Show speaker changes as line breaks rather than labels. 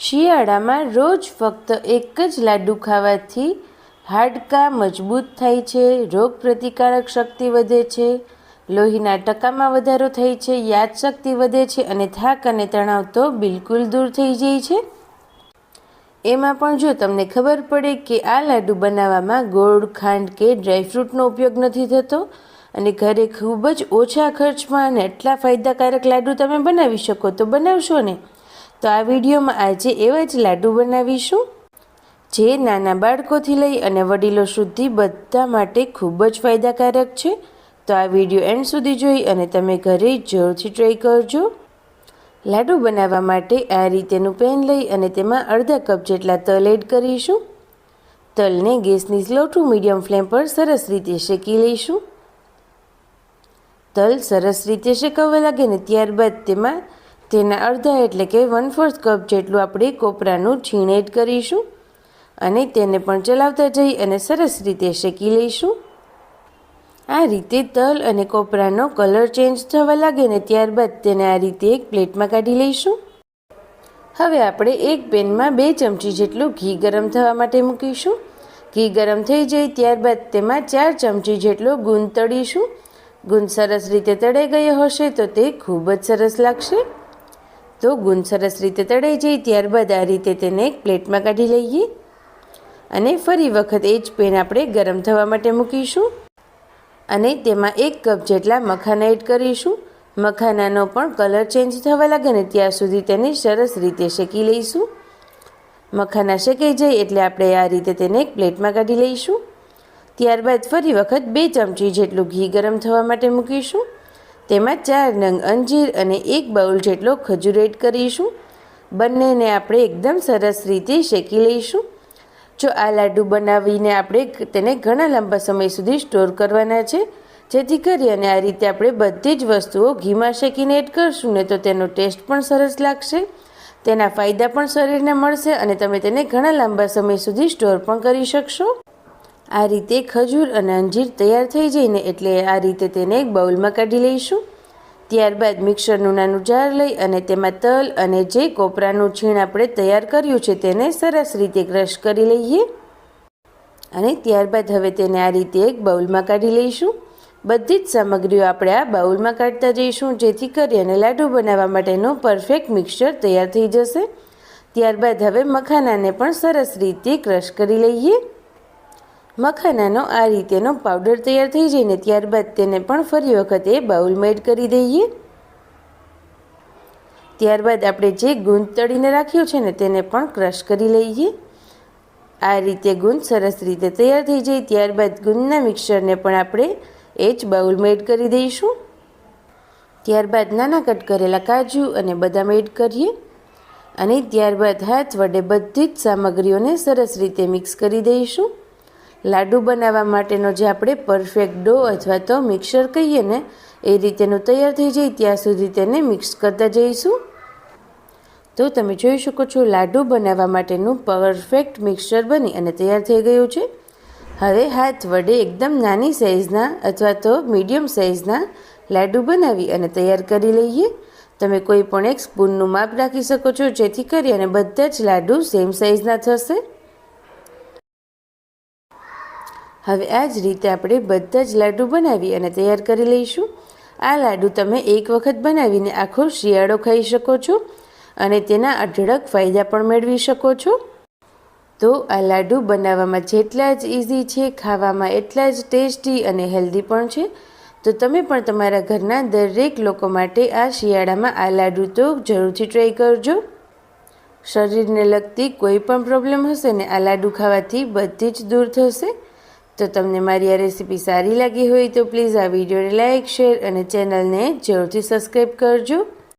શિયાળામાં રોજ ફક્ત એક જ લાડુ ખાવાથી હાડકાં મજબૂત થાય છે રોગ પ્રતિકારક શક્તિ વધે છે, લોહીના ટકામાં વધારો થાય છે, યાદશક્તિ વધે છે અને થાક અને તણાવ તો બિલકુલ દૂર થઈ જાય છે. એમાં પણ જો તમને ખબર પડે કે આ લાડુ બનાવવામાં ગોળ, ખાંડ કે ડ્રાયફ્રૂટનો ઉપયોગ નથી થતો અને ઘરે ખૂબ જ ઓછા ખર્ચમાં અને એટલા ફાયદાકારક લાડુ તમે બનાવી શકો તો બનાવશો ને? તો આ વિડીયોમાં આજે એવા જ લાડુ બનાવીશું, જે નાના બાળકોથી લઈ અને વડીલો સુધી બધા માટે ખૂબ જ ફાયદાકારક છે. તો આ વીડિયો એન્ડ સુધી જોઈ અને તમે ઘરે જરૂરથી ટ્રાય કરજો. લાડુ બનાવવા માટે આ રીતેનું પેન લઈ અને તેમાં અડધા કપ જેટલા તલ એડ કરીશું. તલને ગેસની સ્લો ટુ મીડિયમ ફ્લેમ પર સરસ રીતે શેકી લઈશું. તલ સરસ રીતે શેકવવા લાગે ને ત્યારબાદ તેમાં તેના અડધા એટલે કે વન ફોર્થ કપ જેટલું આપણે કોપરાનું છીણ કરીશું અને તેને પણ ચલાવતા જઈ અને સરસ રીતે શેકી લઈશું. આ રીતે તલ અને કોપરાનો કલર ચેન્જ થવા લાગે ને ત્યારબાદ તેને આ રીતે એક પ્લેટમાં કાઢી લઈશું. હવે આપણે એક પેનમાં બે ચમચી જેટલું ઘી ગરમ થવા માટે મૂકીશું. ઘી ગરમ થઈ જાય ત્યારબાદ તેમાં ચાર ચમચી જેટલો ગુંદ તળીશું. ગુંદ સરસ રીતે તળે ગયો હશે તો તે ખૂબ જ સરસ લાગશે. તો ગુંદ સરસ રીતે તળાઈ જાય ત્યારબાદ આ રીતે તેને એક પ્લેટમાં કાઢી લઈએ. અને ફરી વખત એ જ પેન આપણે ગરમ થવા માટે મૂકીશું. અને તેમાં એક કપ જેટલા મખાના એડ કરીશું. મખાનાનો પણ કલર ચેન્જ થવા લાગે ને ત્યાં સુધી તેને સરસ રીતે શેકી લઈશું. મખાના શેકાઈ જાય એટલે આપણે આ રીતે તેને એક પ્લેટમાં કાઢી લઈશું. ત્યારબાદ ફરી વખત બે ચમચી જેટલું ઘી ગરમ થવા માટે મૂકીશું. તેમાં ચાર નંગ અંજીર અને એક બાઉલ જેટલો ખજૂર એડ કરીશું. બંનેને આપણે એકદમ સરસ રીતે શેકી લઈશું. જો આ લાડુ બનાવીને આપણે તેને ઘણા લાંબા સમય સુધી સ્ટોર કરવાના છે, જેથી કરી અને આ રીતે આપણે બધી જ વસ્તુઓ ઘીમાં શેકીને એડ કરશું, ને તો તેનો ટેસ્ટ પણ સરસ લાગશે. તેના ફાયદા પણ શરીરને મળશે અને તમે તેને ઘણા લાંબા સમય સુધી સ્ટોર પણ કરી શકશો. આ રીતે ખજૂર અને અંજીર તૈયાર થઈ જઈને એટલે આ રીતે તેને એક બાઉલમાં કાઢી લઈશું. ત્યારબાદ મિક્સરનું નાનું જાર લઈ અને તેમાં તલ અને જે કોપરાનું છીણ આપણે તૈયાર કર્યું છે તેને સરસ રીતે ક્રશ કરી લઈએ. અને ત્યારબાદ હવે તેને આ રીતે એક બાઉલમાં કાઢી લઈશું. બધી જ સામગ્રીઓ આપણે આ બાઉલમાં કાઢતા જઈશું, જેથી કરી અને લાડુ બનાવવા માટેનું પરફેક્ટ મિક્સર તૈયાર થઈ જશે. ત્યારબાદ હવે મખાનાને પણ સરસ રીતે ક્રશ કરી લઈએ. મખાનાનો આ રીતેનો પાવડર તૈયાર થઈ જાય ને ત્યારબાદ તેને પણ ફરી વખત એ બાઉલમાં એડ કરી દઈએ. ત્યારબાદ આપણે જે ગુંદ તળીને રાખ્યો છે ને તેને પણ ક્રશ કરી લઈએ. આ રીતે ગુંદ સરસ રીતે તૈયાર થઈ જાય, ત્યારબાદ ગુંદના મિક્સરને પણ આપણે એ જ બાઉલમાં એડ કરી દઈશું. ત્યારબાદ નાના કટ કરેલા કાજુ અને બદામ એડ કરીએ અને ત્યારબાદ હાથ વડે બધી જ સામગ્રીઓને સરસ રીતે મિક્સ કરી દઈશું. લાડુ બનાવવા માટેનો જે આપણે પરફેક્ટ ડો અથવા તો મિક્સર કહીએ ને, એ રીતેનું તૈયાર થઈ જાય. ત્યાં સુધી તેને મિક્સ કરતા જઈશું. તો તમે જોઈ શકો છો, લાડુ બનાવવા માટેનું પરફેક્ટ મિક્સર બની અને તૈયાર થઈ ગયું છે. હવે હાથ વડે એકદમ નાની સાઇઝના અથવા તો મીડિયમ સાઇઝના લાડુ બનાવી અને તૈયાર કરી લઈએ. તમે કોઈ પણ એક સ્પૂનનું માપ રાખી શકો છો, જેથી કરી અને બધા જ લાડુ સેમ સાઇઝના થશે. હવે આ જ રીતે આપણે બધા જ લાડુ બનાવી અને તૈયાર કરી લઈશું. આ લાડુ તમે એક વખત બનાવીને આખો શિયાળો ખાઈ શકો છો અને તેના અઢળક ફાયદા પણ મેળવી શકો છો. તો આ લાડુ બનાવવામાં જેટલા જ ઇઝી છે, ખાવામાં એટલા જ ટેસ્ટી અને હેલ્ધી પણ છે. તો તમે પણ તમારા ઘરના દરેક લોકો માટે આ શિયાળામાં આ લાડુ તો જરૂરથી ટ્રાય કરજો. શરીરને લગતી કોઈ પણ પ્રોબ્લેમ હશે ને આ લાડુ ખાવાથી બધી જ દૂર થશે. તો તમને મારી આ રેસીપી સારી લાગી હોય તો પ્લીઝ આ વિડીયોને લાઇક શેર અને ચેનલને જરૂરથી સબસ્ક્રાઈબ કરજો.